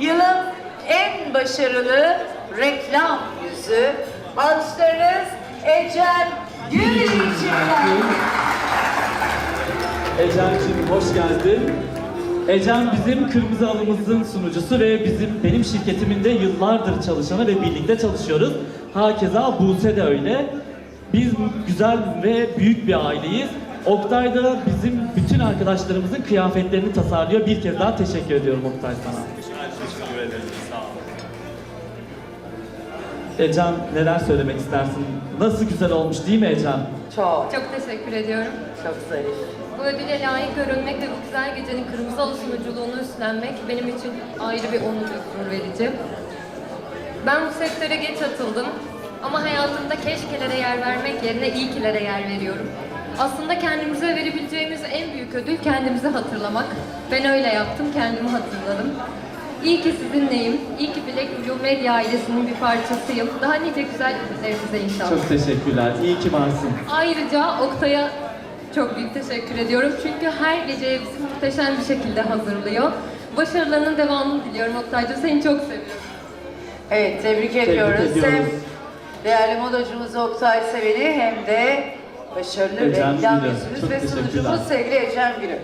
yılın en başarılı reklam yüzü. Alkışlarınız Ecem Gül için geldi. Ecem'ciğim hoş geldin. Ecem bizim Kırmızı Halımızın sunucusu ve bizim benim şirketimin de yıllardır çalışanı ve birlikte çalışıyoruz. Hakeza Buse de öyle. Biz güzel ve büyük bir aileyiz. Oktay da bizim bütün arkadaşlarımızın kıyafetlerini tasarlıyor. Bir kez daha teşekkür ediyorum Oktay sana. Teşekkür ederim. Sağ olun. Ecem neler söylemek istersin? Nasıl güzel olmuş değil mi Ecem? Çok, Çok teşekkür ediyorum. çok zarif. Bu ödüle layık görünmek ve bu güzel gecenin kırmızı halı sunuculuğunu üstlenmek benim için ayrı bir onur ve gurur verici. Ben bu sektöre geç atıldım ama hayatımda keşkelere yer vermek yerine iyi kilere yer veriyorum. Aslında kendimize verebileceğimiz en büyük ödül kendimizi hatırlamak. Ben öyle yaptım, kendimi hatırladım. İyi ki sizinleyim, iyi ki Black Blue Medya ailesinin bir parçasıyım. Daha nice güzel ödüllerinize inşallah. Çok teşekkürler. İyi ki varsın. Ayrıca Oktay'a çok büyük teşekkür ediyorum. Çünkü her geceye bizi muhteşem bir şekilde hazırlıyor. Başarılarının devamını diliyorum Oktay'cığım. Seni çok seviyorum. Evet, tebrik ediyoruz. ediyoruz. Hem değerli modacımız Oktay Seven'i hem de başarılı Ecem reklam Gül'ü. yüzümüz Çok ve teşekkürler. sunucumuz sevgili Ecem Gül'ü.